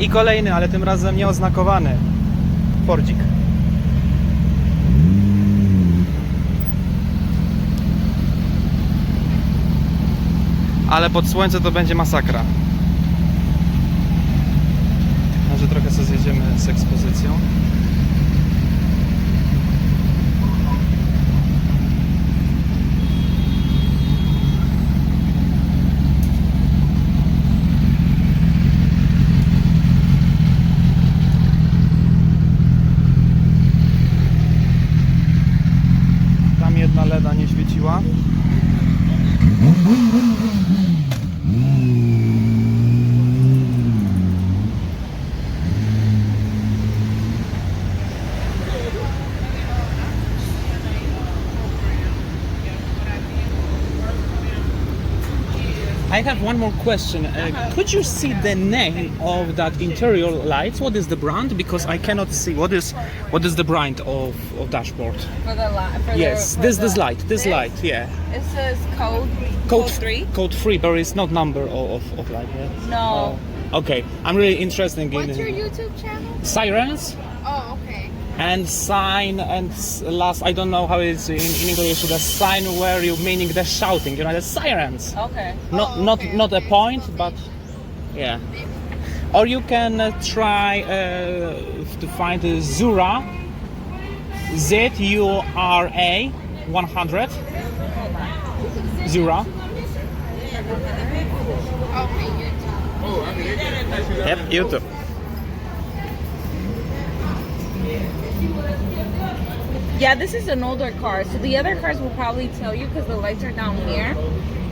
I kolejny, ale tym razem nieoznakowany. Fordzik. Ale pod słońce to będzie masakra. Może trochę sobie zjedziemy z ekspozycją. I have one more question. Uh, could you see the name of that interior lights? What is the brand? Because I cannot see. What is what is the brand of, of dashboard? For the light. Yes, the, this the, this light. This light. Yeah. It says code. Code, three. Code three, but it's not number of, of, of light. Yeah? No. Oh, okay. I'm really interested in What's your YouTube channel? sirens Oh. And sign and last. I don't know how it's in, in English. The sign where you meaning the shouting. You know the sirens. Okay. not Oh, not okay, not a point but yeah or you can uh, try uh, to find uh, zura z u r a 100 zura Okay, YouTube. yep youtube Yeah, this is an older car, so the other cars will probably tell you because the lights are down here.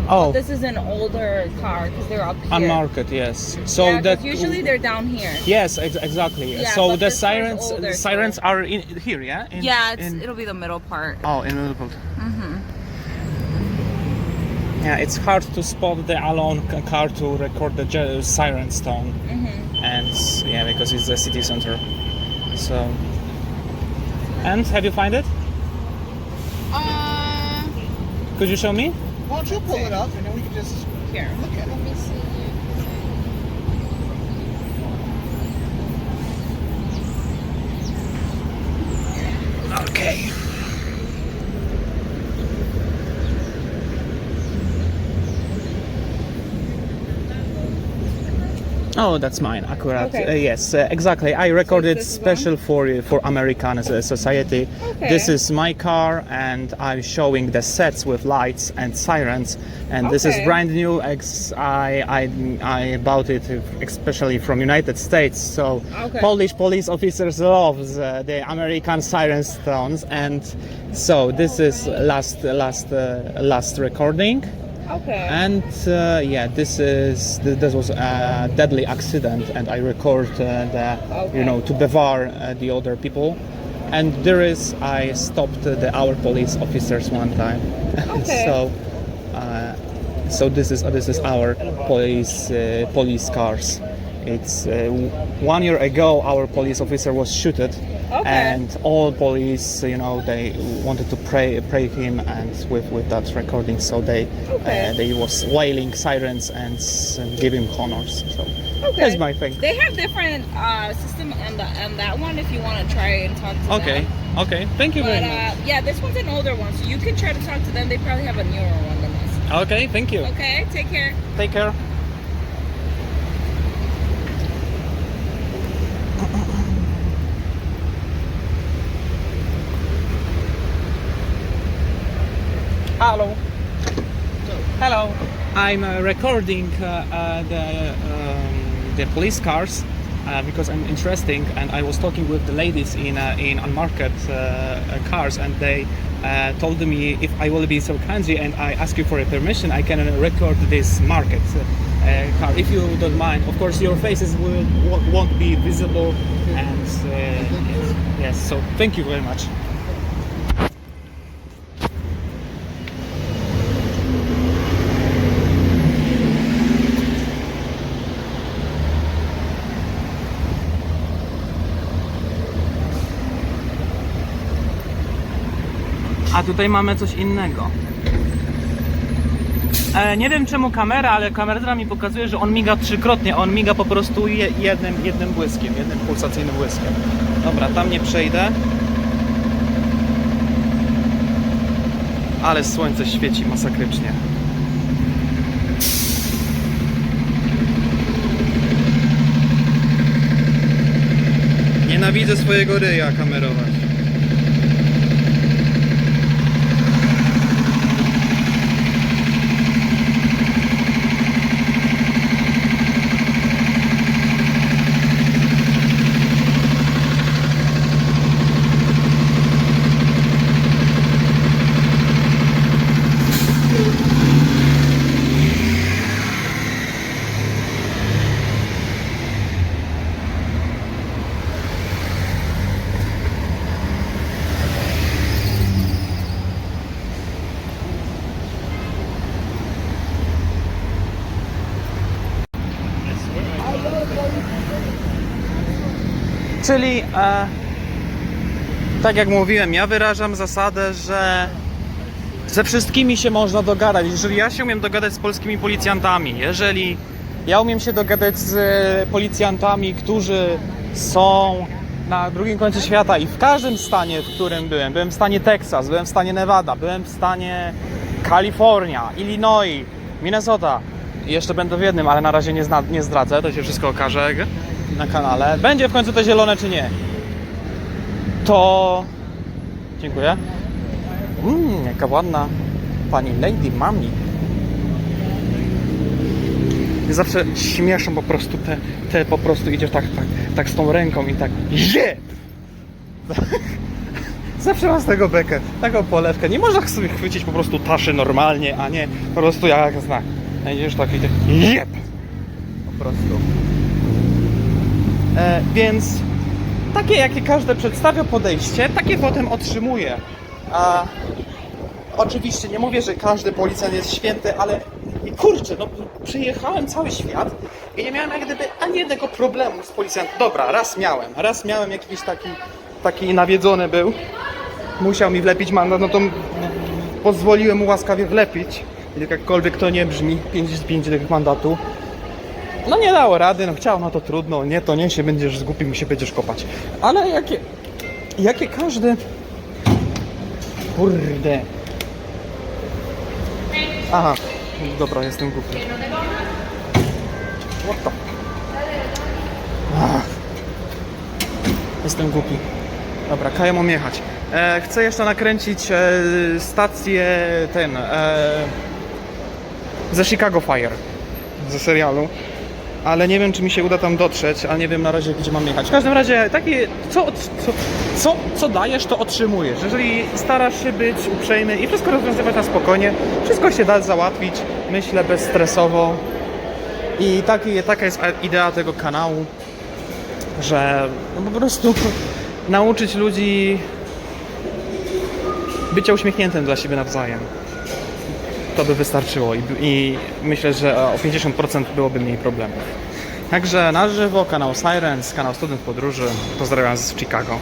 oh This is an older car because they're up here. unmarked yes so yeah, 'cause that usually they're down here. yes ex- exactly Yeah, so but the this sirens older, the so- sirens are in here yeah in, yeah, it's, in- it'll be the middle part. oh in Liverpool Mm-hmm. Yeah, it's hard to spot the alone c- car to record the ge- siren tone, Mm-hmm. and yeah, because it's the city center. So, and have you find it? Uh, Could you show me? Why don't you pull it up and then we can just Here. look at it? let me see. Okay. Oh, that's mine, accurate. Okay. Uh, yes, uh, exactly. I recorded one? special for uh, for American uh, society. Okay. This is my car, and I'm showing the sets with lights and sirens. And this is brand new. Ex- I, I I bought it especially from United States. So Okay. Polish police officers loves uh, the American siren tones, and so this is last last uh, last recording. Okay. And uh, yeah, this is this was a deadly accident, and I record uh, the Okay. you know to bevar uh, the other people. And there is I stopped the our police officers one time. Okay. so uh, so this is this is our police uh, police cars. It's uh, one year ago our police officer was shooted. Okay. And all police, you know, they wanted to pray, pray him, and with, with that recording, so they Okay. uh, they was wailing sirens and s- give him honors. So Okay. that's my thing. They have different uh, system and the on that one if you want to try and talk to Okay, them. okay, okay, thank you But very much. uh, yeah, this one's an older one, so you can try to talk to them. They probably have a newer one than this. Okay, thank you. Okay, take care. Take care. Hello. Hello. I'm uh, recording uh, uh, the um, the police cars uh, because I'm interesting, and I was talking with the ladies in uh, in unmarket uh, uh, cars, and they uh, told me if I will be so kind and I ask you for a permission, I can uh, record this market uh, car if you don't mind. Of course, your faces will won't be visible, and uh, yes, yes. So thank you very much. A tutaj mamy coś innego. E, nie wiem czemu kamera, ale kamera mi pokazuje, że on miga trzykrotnie. On miga po prostu je, jednym, jednym błyskiem, jednym pulsacyjnym błyskiem. Dobra, tam nie przejdę. Ale słońce świeci masakrycznie. Nienawidzę swojego ryja kamerować. Czyli, e, tak jak mówiłem, ja wyrażam zasadę, że ze wszystkimi się można dogadać. Jeżeli ja się umiem dogadać z polskimi policjantami, jeżeli ja umiem się dogadać z e, policjantami, którzy są na drugim końcu świata i w każdym stanie, w którym byłem, byłem w stanie Teksas, byłem w stanie Nevada, byłem w stanie Kalifornia, Illinois, Minnesota. Jeszcze będę w jednym, ale na razie nie, zna, nie zdradzę, to się wszystko okaże na kanale. Będzie w końcu to zielone czy nie? To... Dziękuję. Mmm, jaka ładna pani Lady Mami. Mnie zawsze śmieszą po prostu te, te po prostu idziesz tak, tak, tak z tą ręką i tak jeb! Zawsze mam z tego bekę, taką polewkę. Nie można sobie chwycić po prostu taszy normalnie, a nie po prostu jak znak. Idziesz tak i tak jeb! Po prostu. E, więc takie, jakie każde przedstawia podejście, takie potem otrzymuje. A oczywiście nie mówię, że każdy policjant jest święty, ale i kurczę, no przyjechałem cały świat i nie miałem jak gdyby ani jednego problemu z policjantem. Dobra, raz miałem, raz miałem jakiś taki, taki nawiedzony był. Musiał mi wlepić mandat, no to pozwoliłem mu łaskawie wlepić. Jakkolwiek to nie brzmi, 5 z 5 tych mandatu. No nie dało rady, no chciał, no to trudno, nie, to nie się będziesz zgubił, się będziesz kopać. Ale jakie, jakie każdy... Kurde. Aha, dobra, jestem głupi. What the... Jestem głupi. Dobra, kaję mam jechać. E, chcę jeszcze nakręcić e, stację ten... E, ze Chicago Fire. Ze serialu ale nie wiem, czy mi się uda tam dotrzeć, a nie wiem na razie, gdzie mam jechać. W każdym razie, takie, co, co, co, co dajesz, to otrzymujesz. Jeżeli starasz się być uprzejmy i wszystko rozwiązywać na spokojnie, wszystko się da załatwić, myślę, bezstresowo. I taki, taka jest idea tego kanału, że no po prostu nauczyć ludzi bycia uśmiechniętym dla siebie nawzajem. To by wystarczyło i, i myślę, że o 50% byłoby mniej problemów. Także na żywo, kanał Sirens, kanał Student Podróży. Pozdrawiam z Chicago.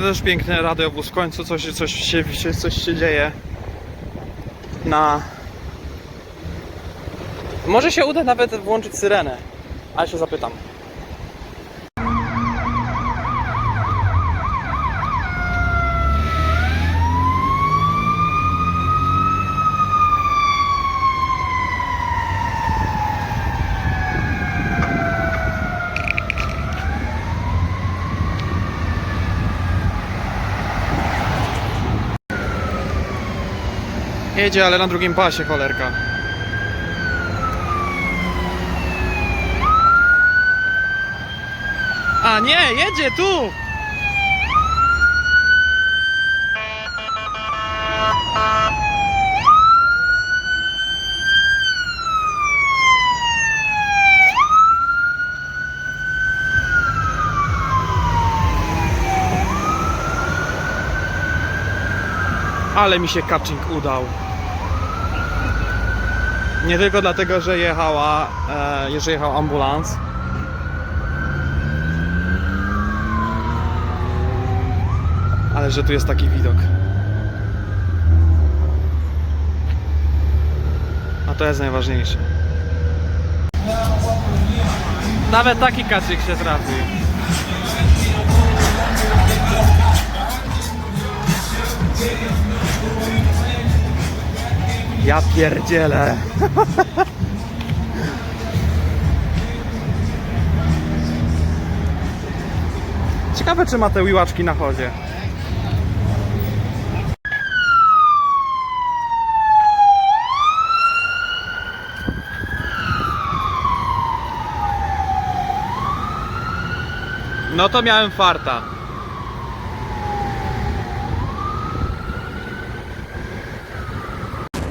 To też piękny radiowóz. W końcu coś, coś, się, coś się dzieje. Na... Może się uda nawet włączyć syrenę. Ale się zapytam. Jedzie, ale na drugim pasie, cholerka. A nie, jedzie tu! Ale mi się catching udał. Nie tylko dlatego, że jechała, e, że jechał ambulans. Ale że tu jest taki widok. A to jest najważniejsze. Nawet taki kaczyk się trafi. Ja pierdzielę. Ciekawe, czy ma te łyłaczki na chodzie. No to miałem farta.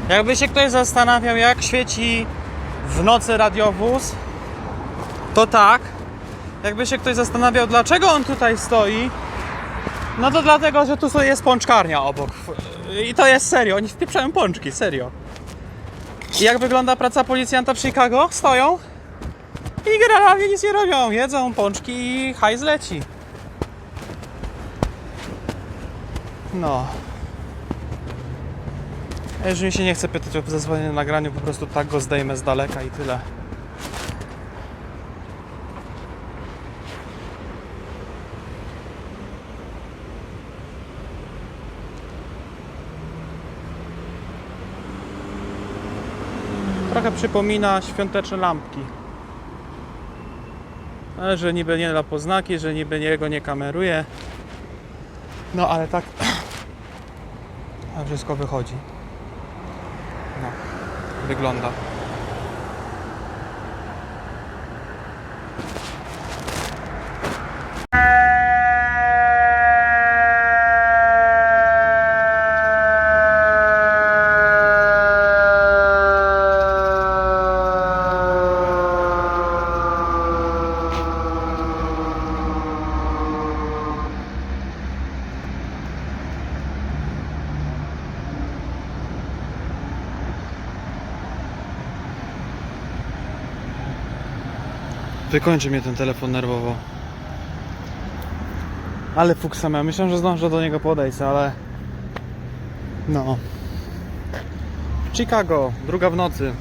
Jakby się ktoś zastanawiał, jak świeci w nocy radiowóz, to tak. Jakby się ktoś zastanawiał, dlaczego on tutaj stoi, no to dlatego, że tu jest pączkarnia obok. I to jest serio, oni wpieprzają pączki, serio. I jak wygląda praca policjanta w Chicago? Stoją i generalnie nic nie robią. Jedzą pączki i hajs leci. No. A Jeżeli się nie chce pytać o zezwolenie na nagraniu, po prostu tak go zdejmę z daleka i tyle. Trochę przypomina świąteczne lampki. Ale że niby nie da poznaki, że niby jego nie kameruje. No ale tak a wszystko wychodzi. No, wygląda. Wykończy mnie ten telefon nerwowo. Ale fuksa miałem. Myślałem, że zdążę do niego podejść, ale... No. Chicago, druga w nocy.